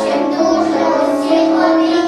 全都是我喜欢。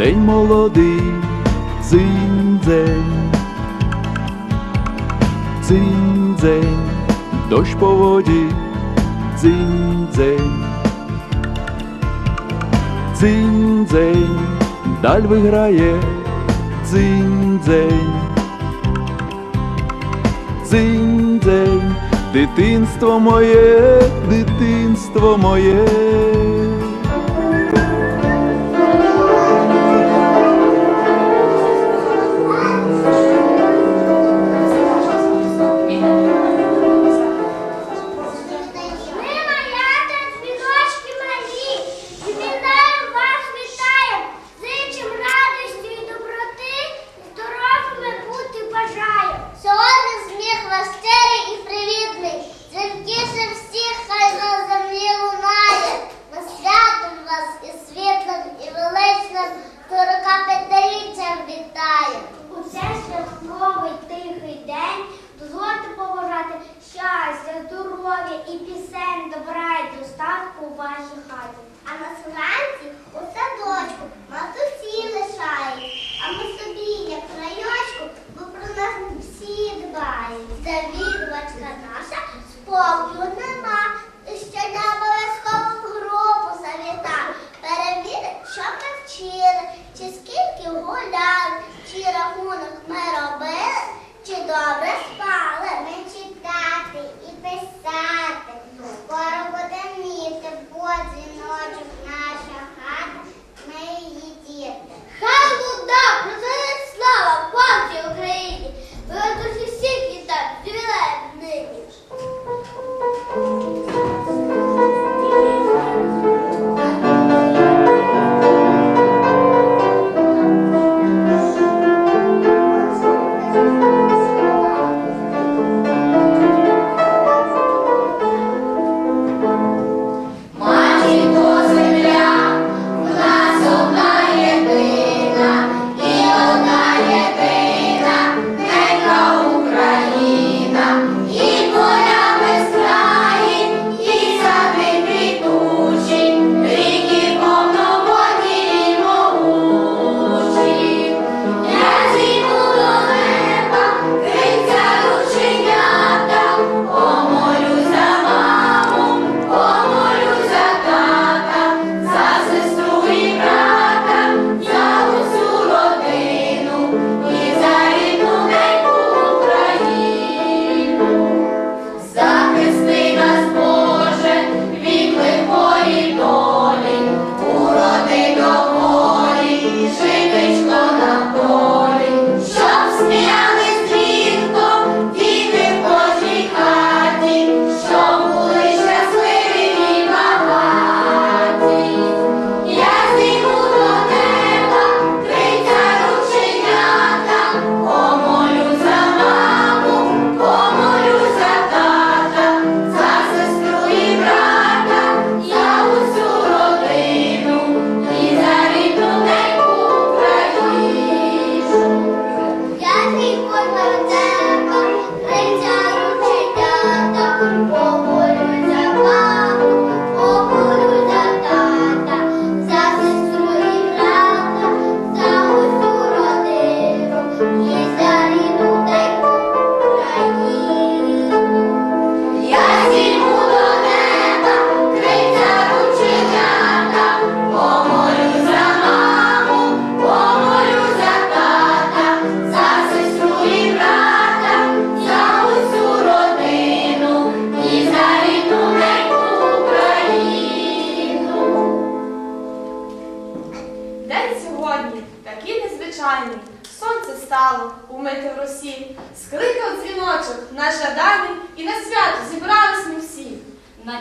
День молодий, дзинь-дзень. Дзинь-дзень, дощ по воді, дзинь-дзень. Дзинь-дзень, даль виграє, дзинь-дзень. Дзинь-дзень, дитинство моє, дитинство моє. скільки гуляли, чи рахунок ми робили, чи добре спали.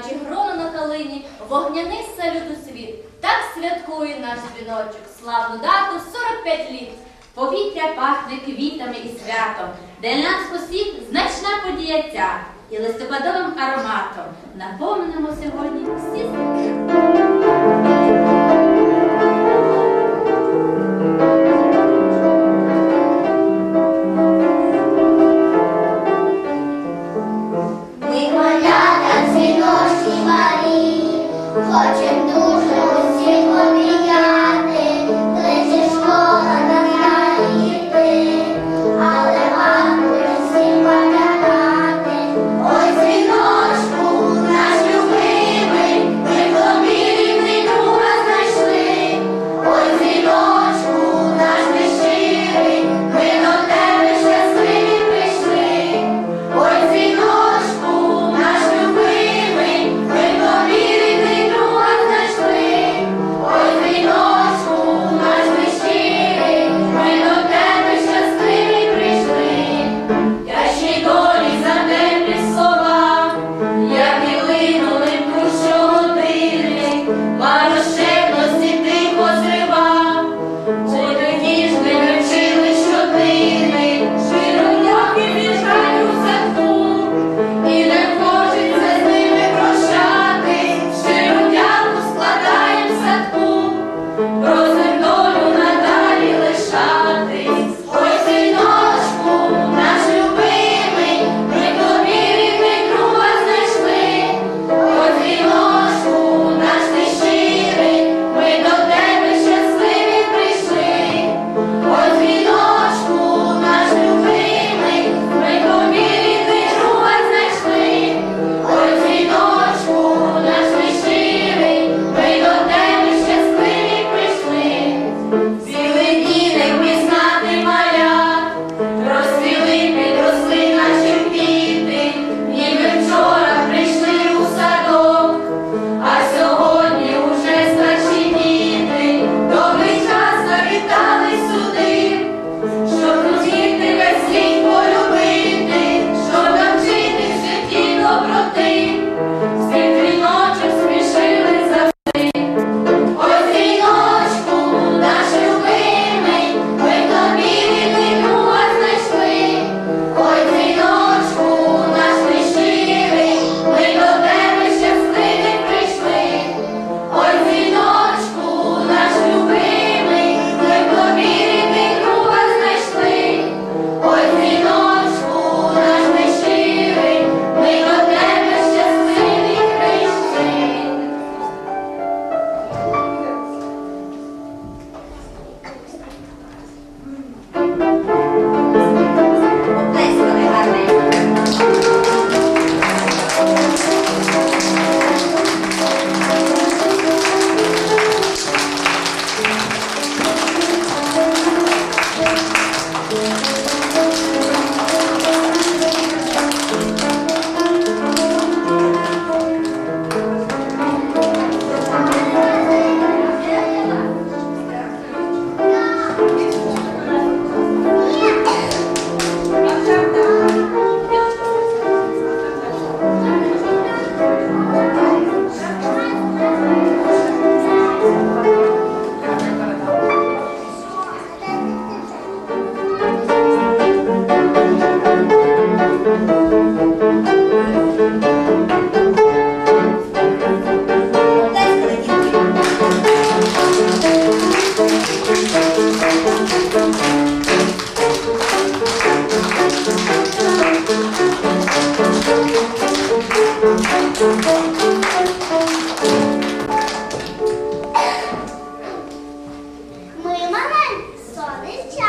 Наче грона на калині, вогняний салют у світ. Так святкує наш дзвіночок, славну дату 45 літ. Повітря пахне квітами і святом. Для нас усіх значна подія ця. І листопадовим ароматом наповнимо сьогодні всі серця. much. Mama saw this child.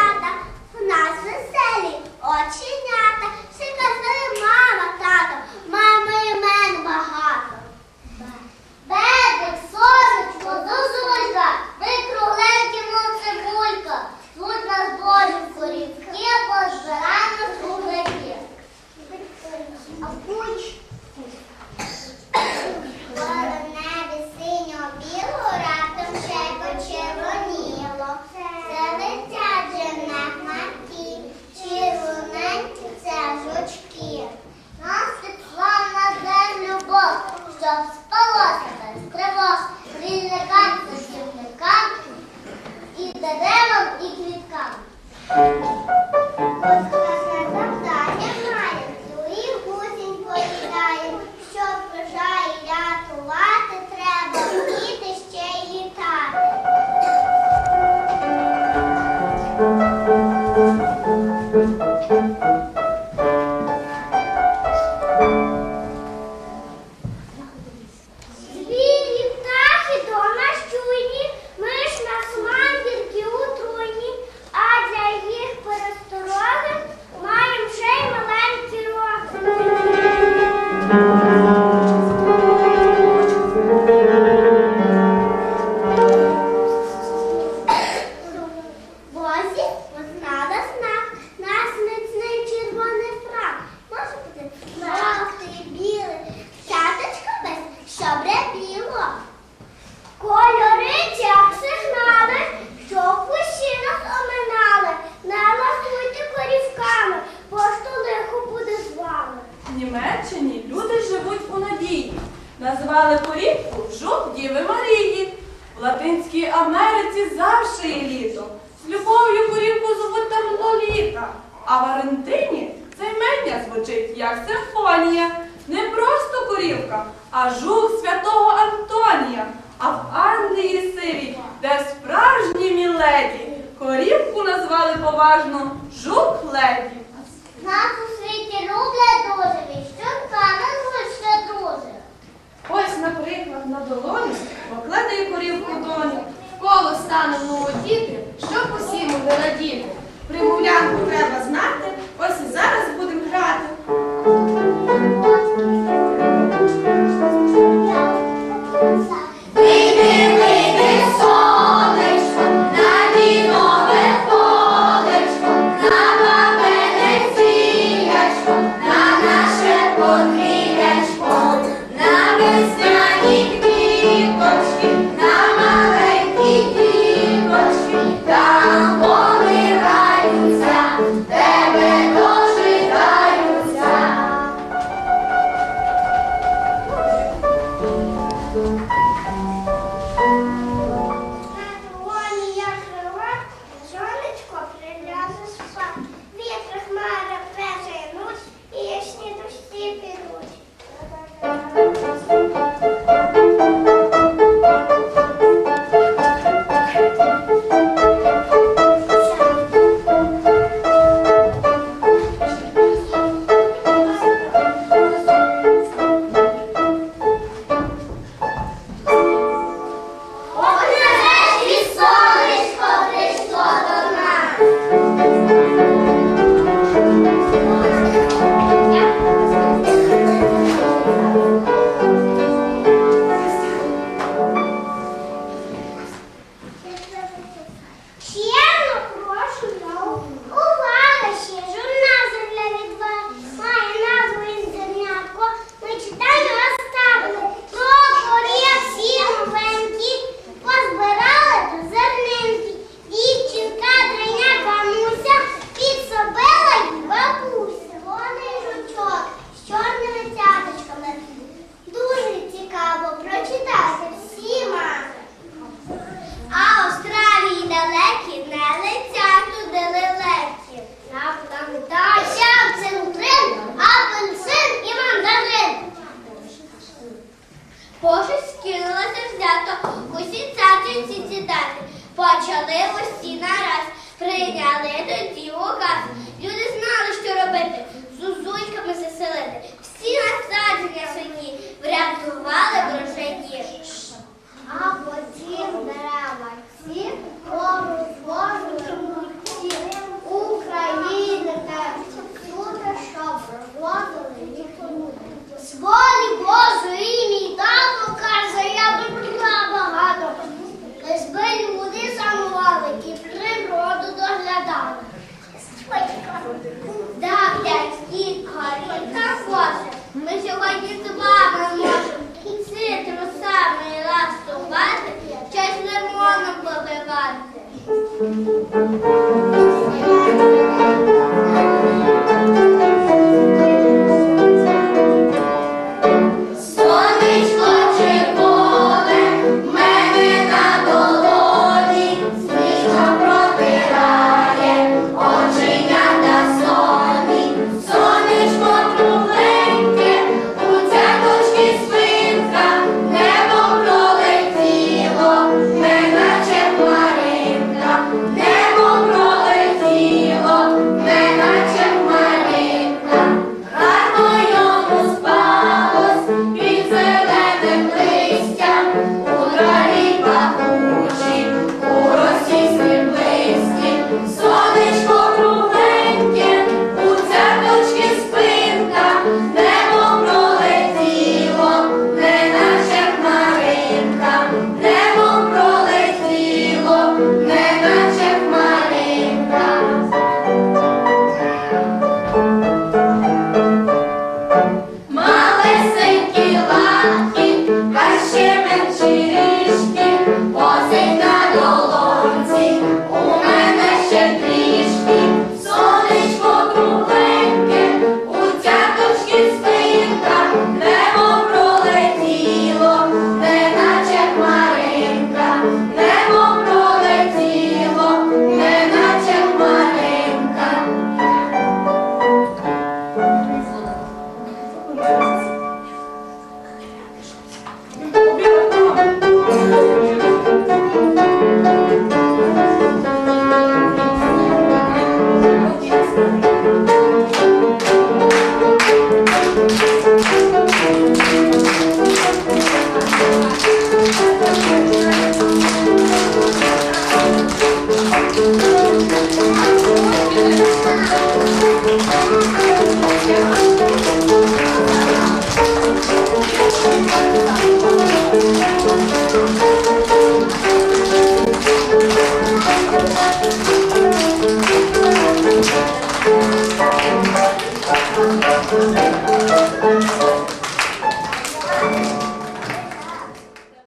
рук святого Антонія, а в Англії сивій, де справжні міледі, корівку назвали поважно жук леді. Нас у світі люблять дуже, що щурка назвуть ще дуже. Ось, наприклад, на долоні поклади корівку доні, коло станемо діти, щоб усім радіти. Примовлянку треба знати, ось і зараз будемо грати.